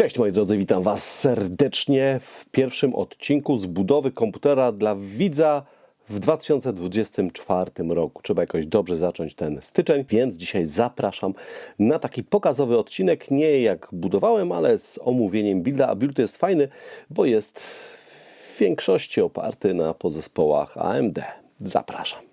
Cześć moi drodzy, witam Was serdecznie w pierwszym odcinku z budowy komputera dla widza w 2024 roku. Trzeba jakoś dobrze zacząć ten styczeń, więc dzisiaj zapraszam na taki pokazowy odcinek. Nie jak budowałem, ale z omówieniem builda. A build jest fajny, bo jest w większości oparty na podzespołach AMD. Zapraszam.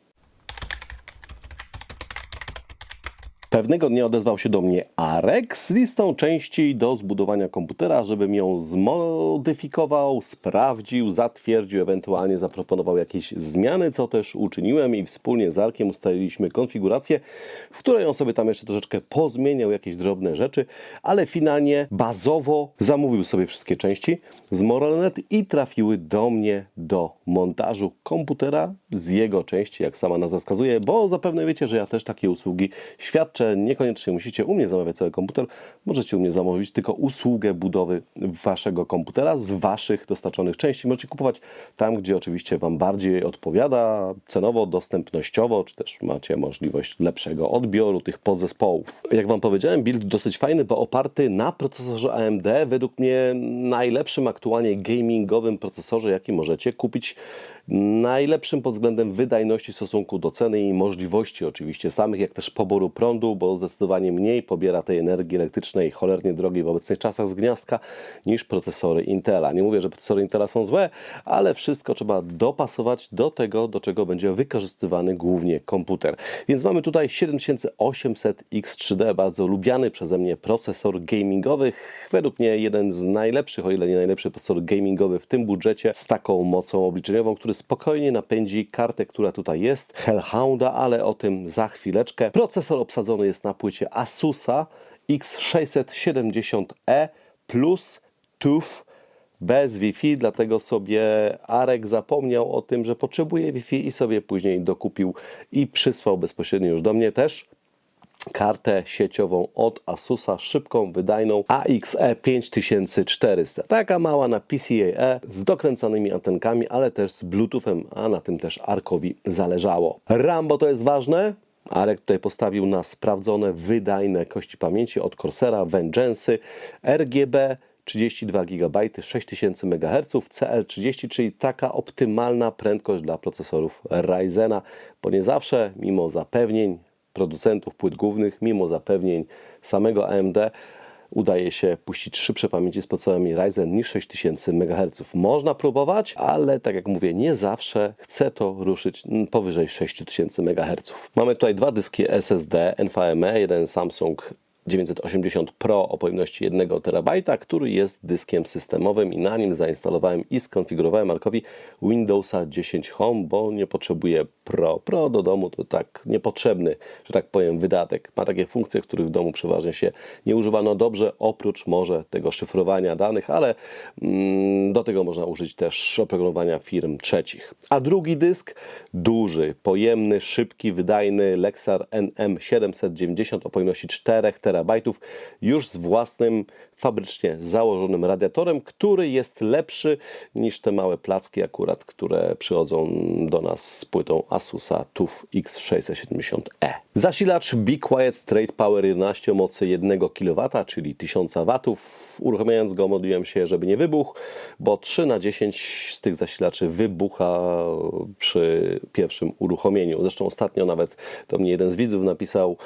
Pewnego dnia odezwał się do mnie Arek z listą części do zbudowania komputera, żebym ją zmodyfikował, sprawdził, zatwierdził, ewentualnie zaproponował jakieś zmiany, co też uczyniłem i wspólnie z Arkiem ustaliliśmy konfigurację, w której on sobie tam jeszcze troszeczkę pozmieniał jakieś drobne rzeczy, ale finalnie bazowo zamówił sobie wszystkie części z Moralnet i trafiły do mnie do montażu komputera z jego części, jak sama nazwa wskazuje, bo zapewne wiecie, że ja też takie usługi świadczę. Niekoniecznie musicie u mnie zamawiać cały komputer, możecie u mnie zamówić tylko usługę budowy waszego komputera z waszych dostarczonych części. Możecie kupować tam, gdzie oczywiście wam bardziej odpowiada cenowo, dostępnościowo, czy też macie możliwość lepszego odbioru tych podzespołów. Jak wam powiedziałem, build dosyć fajny, bo oparty na procesorze AMD, według mnie najlepszym aktualnie gamingowym procesorze, jaki możecie kupić najlepszym pod względem wydajności w stosunku do ceny i możliwości oczywiście samych, jak też poboru prądu, bo zdecydowanie mniej pobiera tej energii elektrycznej cholernie drogiej w obecnych czasach z gniazdka niż procesory Intela. Nie mówię, że procesory Intela są złe, ale wszystko trzeba dopasować do tego, do czego będzie wykorzystywany głównie komputer. Więc mamy tutaj 7800X3D, bardzo lubiany przeze mnie procesor gamingowy, według mnie jeden z najlepszych, o ile nie najlepszy procesor gamingowy w tym budżecie z taką mocą obliczeniową, który spokojnie napędzi kartę, która tutaj jest, Hellhounda, ale o tym za chwileczkę. Procesor obsadzony jest na płycie Asusa X670E plus TUF bez Wi-Fi, dlatego sobie Arek zapomniał o tym, że potrzebuje Wi-Fi i sobie później dokupił i przysłał bezpośrednio już do mnie też kartę sieciową od Asusa, szybką, wydajną AXE 5400. Taka mała na PCIe z dokręcanymi antenkami, ale też z Bluetoothem, a na tym też Arkowi zależało. RAM, bo to jest ważne, Arek tutaj postawił na sprawdzone, wydajne kości pamięci od Corsera, Vengeance, RGB, 32 GB, 6000 MHz, CL30, czyli taka optymalna prędkość dla procesorów Ryzena, bo nie zawsze, mimo zapewnień producentów płyt głównych, mimo zapewnień samego AMD, udaje się puścić szybsze pamięci z procesorami Ryzen niż 6000 MHz. Można próbować, ale tak jak mówię, nie zawsze chce to ruszyć powyżej 6000 MHz. Mamy tutaj dwa dyski SSD NVMe, jeden Samsung 980 Pro o pojemności 1 TB, który jest dyskiem systemowym i na nim zainstalowałem i skonfigurowałem Markowi Windowsa 10 Home, bo nie potrzebuję Pro. Pro do domu to tak niepotrzebny, że tak powiem, wydatek. Ma takie funkcje, których w domu przeważnie się nie używano dobrze, oprócz może tego szyfrowania danych, ale mm, do tego można użyć też oprogramowania firm trzecich. A drugi dysk, duży, pojemny, szybki, wydajny Lexar NM790 o pojemności 4 TB terabajtów już z własnym fabrycznie założonym radiatorem, który jest lepszy niż te małe placki akurat, które przychodzą do nas z płytą Asusa TUF X670E. Zasilacz Be Quiet Straight Power 11 o mocy 1 kW, czyli 1000 W. Uruchamiając go modliłem się, żeby nie wybuchł, bo 3 na 10 z tych zasilaczy wybucha przy pierwszym uruchomieniu. Zresztą ostatnio nawet do mnie jeden z widzów napisał,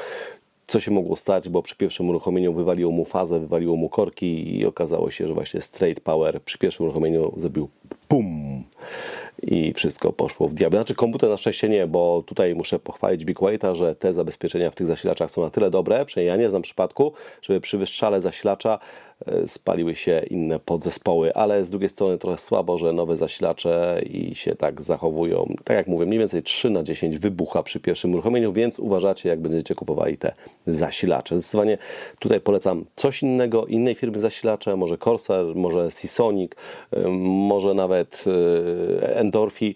co się mogło stać, bo przy pierwszym uruchomieniu wywaliło mu fazę, wywaliło mu korki i okazało się, że właśnie straight power przy pierwszym uruchomieniu zrobił pum i wszystko poszło w diabę. Znaczy komputer na szczęście nie, bo tutaj muszę pochwalić Big White'a, że te zabezpieczenia w tych zasilaczach są na tyle dobre, przynajmniej ja nie znam przypadku, żeby przy wystrzale zasilacza e, spaliły się inne podzespoły, ale z drugiej strony trochę słabo, że nowe zasilacze i się tak zachowują. Tak jak mówię, mniej więcej 3 na 10 wybucha przy pierwszym uruchomieniu, więc uważacie jak będziecie kupowali te zasilacze. Zdecydowanie tutaj polecam coś innego, innej firmy zasilacze, może Corsair, może Seasonic, e, może nawet e, Endorfi,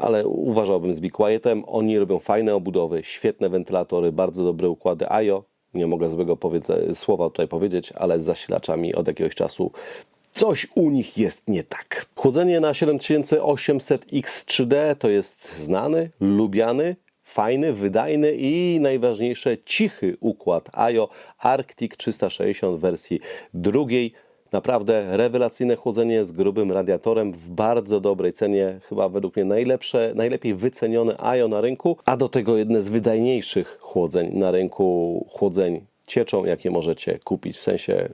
ale uważałbym z Be Quietem. Oni robią fajne obudowy, świetne wentylatory, bardzo dobre układy IO. Nie mogę złego słowa tutaj powiedzieć, ale z zasilaczami od jakiegoś czasu coś u nich jest nie tak. Chłodzenie na 7800X3D to jest znany, lubiany, fajny, wydajny i najważniejsze cichy układ IO Arctic 360 w wersji drugiej Naprawdę rewelacyjne chłodzenie z grubym radiatorem w bardzo dobrej cenie, chyba według mnie najlepsze, najlepiej wycenione AIO na rynku, a do tego jedne z wydajniejszych chłodzeń na rynku. Chłodzeń cieczą, jakie możecie kupić, w sensie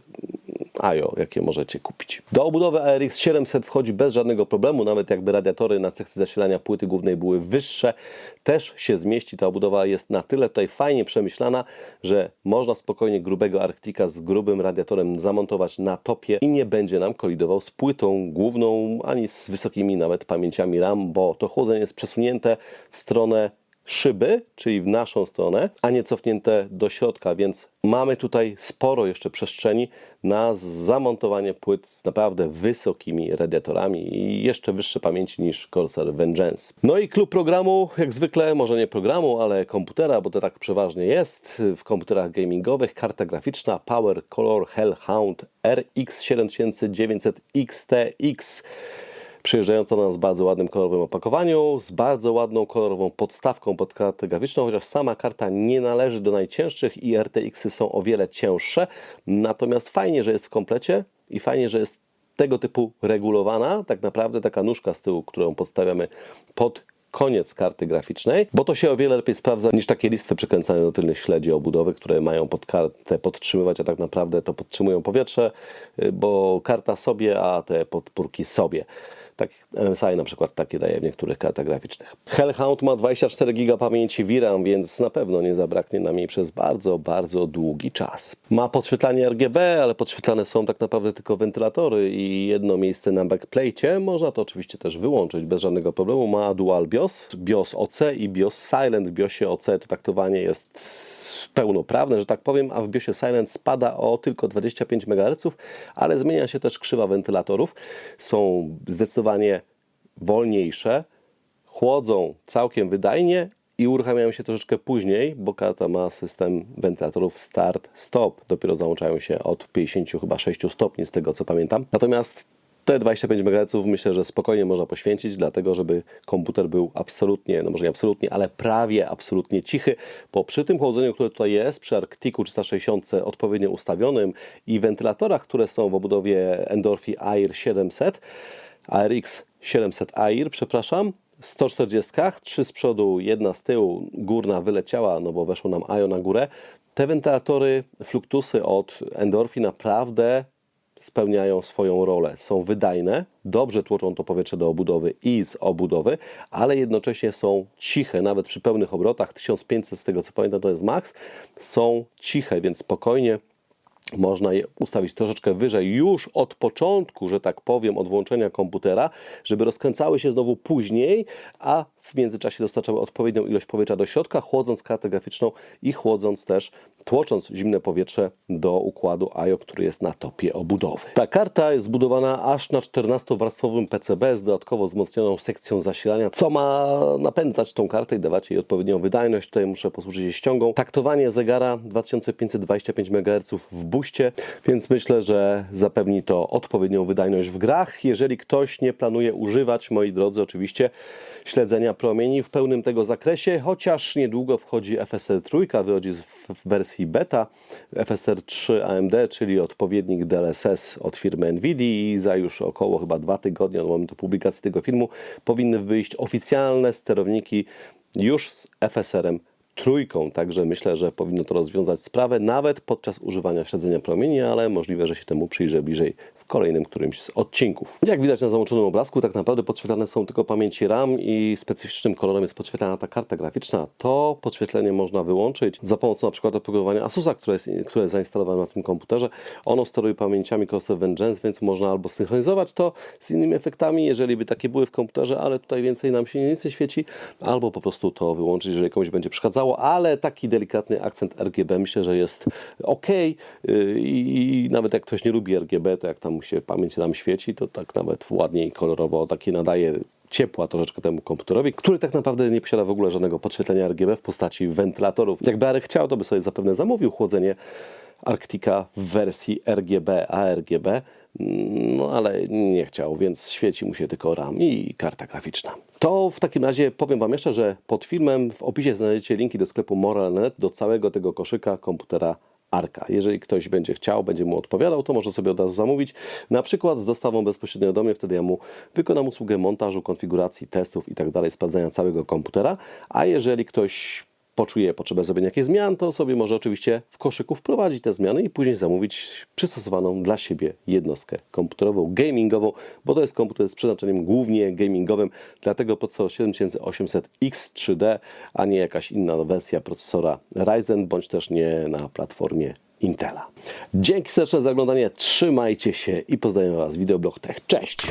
AJO, jakie możecie kupić. Do obudowy ARX 700 wchodzi bez żadnego problemu, nawet jakby radiatory na sekcji zasilania płyty głównej były wyższe, też się zmieści. Ta obudowa jest na tyle tutaj fajnie przemyślana, że można spokojnie grubego Arktika z grubym radiatorem zamontować na topie i nie będzie nam kolidował z płytą główną, ani z wysokimi nawet pamięciami RAM, bo to chłodzenie jest przesunięte w stronę szyby, czyli w naszą stronę, a nie cofnięte do środka, więc mamy tutaj sporo jeszcze przestrzeni na zamontowanie płyt z naprawdę wysokimi radiatorami i jeszcze wyższe pamięci niż Corsair Vengeance. No i klub programu, jak zwykle, może nie programu, ale komputera, bo to tak przeważnie jest w komputerach gamingowych, karta graficzna Power Color Hellhound RX 7900 XTX przyjeżdżająca do nas w bardzo ładnym kolorowym opakowaniu, z bardzo ładną kolorową podstawką pod kartę graficzną, chociaż sama karta nie należy do najcięższych i RTX-y są o wiele cięższe. Natomiast fajnie, że jest w komplecie i fajnie, że jest tego typu regulowana, tak naprawdę taka nóżka z tyłu, którą podstawiamy pod koniec karty graficznej, bo to się o wiele lepiej sprawdza niż takie listwy przykręcane do tylnych śledzi obudowy, które mają pod kartę podtrzymywać, a tak naprawdę to podtrzymują powietrze, bo karta sobie, a te podpórki sobie. Tak MSI na przykład takie daje w niektórych kartach graficznych. Hellhound ma 24 GB pamięci VRAM, więc na pewno nie zabraknie nam jej przez bardzo, bardzo długi czas. Ma podświetlanie RGB, ale podświetlane są tak naprawdę tylko wentylatory i jedno miejsce na backplate. Można to oczywiście też wyłączyć bez żadnego problemu. Ma dual BIOS, BIOS OC i BIOS Silent. W BIOSie OC to taktowanie jest pełnoprawne, że tak powiem, a w BIOSie Silent spada o tylko 25 MHz, ale zmienia się też krzywa wentylatorów. Są zdecydowanie wolniejsze, chłodzą całkiem wydajnie i uruchamiają się troszeczkę później, bo karta ma system wentylatorów start-stop. Dopiero załączają się od 50 chyba 6 stopni z tego co pamiętam. Natomiast te 25 MHz myślę, że spokojnie można poświęcić, dlatego żeby komputer był absolutnie, no może nie absolutnie, ale prawie absolutnie cichy, bo przy tym chłodzeniu, które tutaj jest, przy Arcticu 360 odpowiednio ustawionym i wentylatorach, które są w obudowie Endorphi Air 700, ARX 700 Air, przepraszam, 140, trzy z przodu, jedna z tyłu, górna wyleciała, no bo weszło nam IO na górę. Te wentylatory, fluktusy od Endorphi naprawdę spełniają swoją rolę. Są wydajne, dobrze tłoczą to powietrze do obudowy i z obudowy, ale jednocześnie są ciche, nawet przy pełnych obrotach, 1500 z tego co pamiętam to jest maks, są ciche, więc spokojnie można je ustawić troszeczkę wyżej już od początku, że tak powiem, od włączenia komputera, żeby rozkręcały się znowu później, a w międzyczasie dostarczały odpowiednią ilość powietrza do środka, chłodząc kartę graficzną i chłodząc też, tłocząc zimne powietrze do układu IO, który jest na topie obudowy. Ta karta jest zbudowana aż na 14-warstwowym PCB z dodatkowo wzmocnioną sekcją zasilania, co ma napędzać tą kartę i dawać jej odpowiednią wydajność. Tutaj muszę posłużyć się ściągą. Taktowanie zegara 2525 MHz w buście, więc myślę, że zapewni to odpowiednią wydajność w grach. Jeżeli ktoś nie planuje używać, moi drodzy, oczywiście śledzenia promieni w pełnym tego zakresie, chociaż niedługo wchodzi FSR 3, wychodzi w wersji beta, FSR 3 AMD, czyli odpowiednik DLSS od firmy Nvidia i za już około chyba dwa tygodnie od momentu publikacji tego filmu powinny wyjść oficjalne sterowniki już z FSR-em trójką, także myślę, że powinno to rozwiązać sprawę nawet podczas używania śledzenia promieni, ale możliwe, że się temu przyjrzę bliżej w kolejnym którymś z odcinków. Jak widać na załączonym obrazku, tak naprawdę podświetlane są tylko pamięci RAM i specyficznym kolorem jest podświetlana ta karta graficzna. To podświetlenie można wyłączyć za pomocą na przykład oprogramowania Asusa, które jest, które jest zainstalowane na tym komputerze. Ono steruje pamięciami Corsair Vengeance, więc można albo synchronizować to z innymi efektami, jeżeli by takie były w komputerze, ale tutaj więcej nam się nic nie świeci, albo po prostu to wyłączyć, jeżeli komuś będzie przeszkadzało ale taki delikatny akcent RGB myślę, że jest ok. I nawet jak ktoś nie lubi RGB, to jak tam się pamięć nam świeci, to tak nawet ładnie i kolorowo takie nadaje ciepła troszeczkę temu komputerowi, który tak naprawdę nie posiada w ogóle żadnego podświetlenia RGB w postaci wentylatorów. Jakby Arek chciał, to by sobie zapewne zamówił chłodzenie Arktika w wersji RGB, ARGB, no ale nie chciał, więc świeci mu się tylko RAM i karta graficzna. To w takim razie powiem Wam jeszcze, że pod filmem w opisie znajdziecie linki do sklepu Moral.net, do całego tego koszyka komputera Arka. Jeżeli ktoś będzie chciał, będzie mu odpowiadał, to może sobie od razu zamówić, na przykład z dostawą bezpośrednio do mnie, wtedy ja mu wykonam usługę montażu, konfiguracji, testów i tak dalej, sprawdzania całego komputera, a jeżeli ktoś poczuje potrzebę zrobienia jakichś zmian, to sobie może oczywiście w koszyku wprowadzić te zmiany i później zamówić przystosowaną dla siebie jednostkę komputerową, gamingową, bo to jest komputer z przeznaczeniem głównie gamingowym, dlatego procesor 7800X3D, a nie jakaś inna wersja procesora Ryzen, bądź też nie na platformie Intela. Dzięki serdeczne za oglądanie, trzymajcie się i pozdrawiam Was, Videoblog Tech. Cześć!